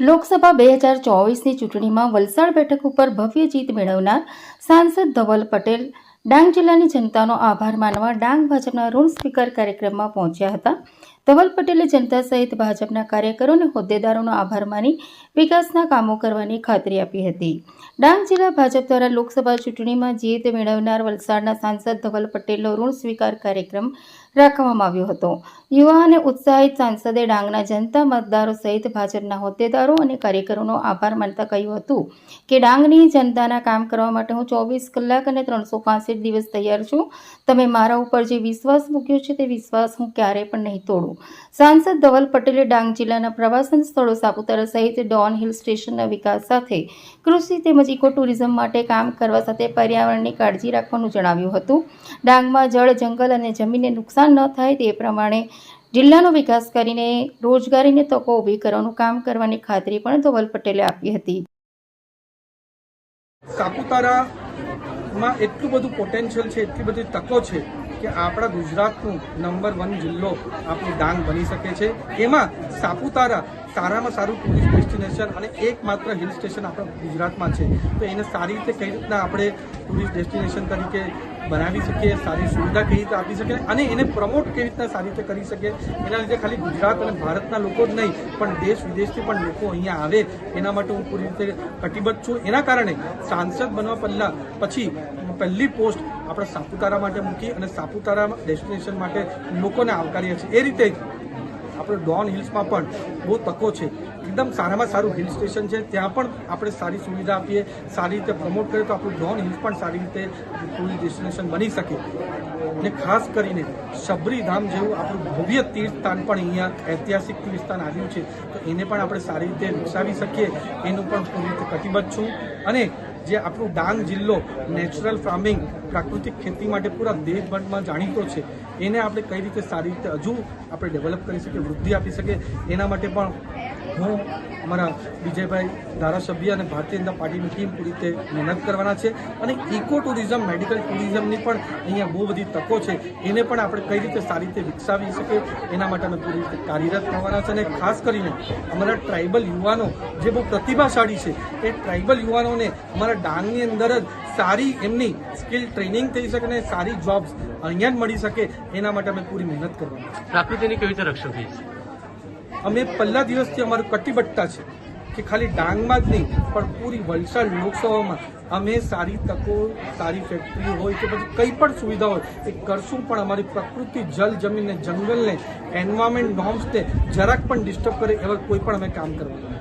લોકસભા બે હજાર ચોવીસની ચૂંટણીમાં વલસાડ બેઠક ઉપર ભવ્ય જીત મેળવનાર સાંસદ ધવલ પટેલ ડાંગ જિલ્લાની જનતાનો આભાર માનવા ડાંગ ભાજપના ઋણ સ્વીકાર કાર્યક્રમમાં પહોંચ્યા હતા. ધવલ પટેલે જનતા સહિત ભાજપના કાર્યકરો અને હોદ્દેદારોનો આભાર માની વિકાસના કામો કરવાની ખાતરી આપી હતી. ડાંગ જિલ્લા ભાજપ દ્વારા લોકસભા ચૂંટણીમાં જીત મેળવનાર વલસાડના સાંસદ ધવલ પટેલનો ઋણ સ્વીકાર કાર્યક્રમ રાખવામાં આવ્યો હતો. યુવા અને ઉત્સાહિત સાંસદે ડાંગના જનતા મતદારો સહિત ભાજપના હોદ્દેદારો અને કાર્યકરોનો આભાર માનતા કહ્યું હતું કે ડાંગની જનતાના કામ કરવા માટે હું ચોવીસ કલાક અને ત્રણસો પાંસઠ દિવસ તૈયાર છું. તમે મારા ઉપર જે વિશ્વાસ મૂક્યો છે તે વિશ્વાસ હું ક્યારેય પણ નહીં તોડું. સાંસદ ધવલ પટેલે ડાંગ જિલ્લાના પ્રવાસન સ્થળો સાપુતારા સહિત ડોન હિલ સ્ટેશનના વિકાસ સાથે કૃષિ તેમજ ઇકો ટુરિઝમ માટે કામ કરવા સાથે પર્યાવરણની કાળજી રાખવાનું જણાવ્યું હતું. ડાંગમાં જળ, જંગલ અને જમીનને નુકસાન ન થાય તે પ્રમાણે જિલ્લાનો વિકાસ કરીને રોજગારીની તકો ઊભી કરવાનું કામ કરવાની ખાતરી પણ ધવલ પટેલે આપી હતી. સાપુતારામાં એટલું બધું પોટેન્શિયલ છે, એટલી બધી તકો છે કે આપણા ગુજરાતનું નંબર વન જિલ્લો આપણું ડાંગ બની શકે છે. એમાં સાપુતારા સારામાં સારું ટુરિસ્ટ ડેસ્ટિનેશન અને એકમાત્ર હિલ સ્ટેશન આપણા ગુજરાતમાં છે. તો એને સારી રીતે કઈ રીતના આપણે ટુરિસ્ટ ડેસ્ટિનેશન તરીકે બનાવી શકીએ, સારી સુવિધા કઈ રીતે આપી શકે અને એને પ્રમોટ કેવી રીતના સારી રીતે કરી શકે એના લીધે ખાલી ગુજરાત અને ભારતના લોકો જ નહીં, પણ દેશ વિદેશથી પણ લોકો અહીંયા આવે. એના માટે હું પૂરી રીતે કટિબદ્ધ છું. એના કારણે સાંસદ બનવા પહેલાં પછી પહેલી પોસ્ટ આપણે સાપુતારા માટે મૂકી અને સાપુતારા ડેસ્ટિનેશન માટે લોકોને આવકારીએ છીએ. એ રીતે જ આપણે ડોન હિલ્સમાં પણ બહુ તકો છે. એકદમ સારામાં સારું હિલ સ્ટેશન છે. ત્યાં પણ આપણે સારી સુવિધા આપીએ, સારી રીતે પ્રમોટ કરીએ તો આપણું ડોન હિલ્સ પણ સારી રીતે ટુરિસ્ટ ડેસ્ટિનેશન બની શકે. અને ખાસ કરીને શબરીધામ જેવું આપણું ભવ્ય તીર્થ સ્થાન પણ અહીંયા ઐતિહાસિક તીર્થ સ્થાન આવ્યું છે. તો એને પણ આપણે સારી રીતે વિકસાવી શકીએ. એનું પણ પૂરી રીતે કટિબદ્ધ છું. અને જે આપણું ડાંગ જિલ્લો નેચરલ ફાર્મિંગ પ્રાકૃતિક ખેતી માટે પૂરા દેશભરમાં જાણીતો છે, એને આપણે કઈ રીતે સારી રીતે હજુ આપણે ડેવલપ કરી શકીએ, વૃદ્ધિ આપી શકીએ, એના માટે પણ હું અમારા વિજયભાઈ ધારાસભ્ય અને ભારતીય જનતા પાર્ટીની ટીમ પૂરી રીતે મહેનત કરવાના છે અને ઇકો ટુરિઝમ મેડિકલ ટુરિઝમની પણ અહીંયા બહુ બધી તકો છે. એને પણ આપણે કઈ રીતે સારી રીતે વિકસાવી શકીએ એના માટે અમે પૂરી રીતે કાર્યરત થવાના છે અને ખાસ કરીને અમારા ટ્રાઇબલ યુવાનો જે બહુ પ્રતિભાશાળી છે, એ ટ્રાઇબલ યુવાનોને અમારા ડાંગની અંદર જ સારી એમની સ્કિલ ટ્રેનિંગ થઈ શકે અને સારી જોબ્સ અહીંયા જ મળી શકે એના માટે અમે પૂરી મહેનત કરવાની છે. પ્રકૃતિની કેવી રીતે રક્ષણ થઈ છે અમે પહેલા દિવસથી અમારું કટિબદ્ધતા છે કે ખાલી ડાંગમાં જ નહીં, પણ પૂરી વલસાડ લોકસભામાં અમે સારી તકો, સારી ફેક્ટરી હોય કે પછી કંઈ પણ સુવિધા હોય, એ કરશું પણ અમારી પ્રકૃતિ, જલ જમીનને જંગલને એન્વાયરમેન્ટ નોર્મ્સને જરાક પણ ડિસ્ટર્બ કરે એવા કોઈ પણ અમે કામ કરવાના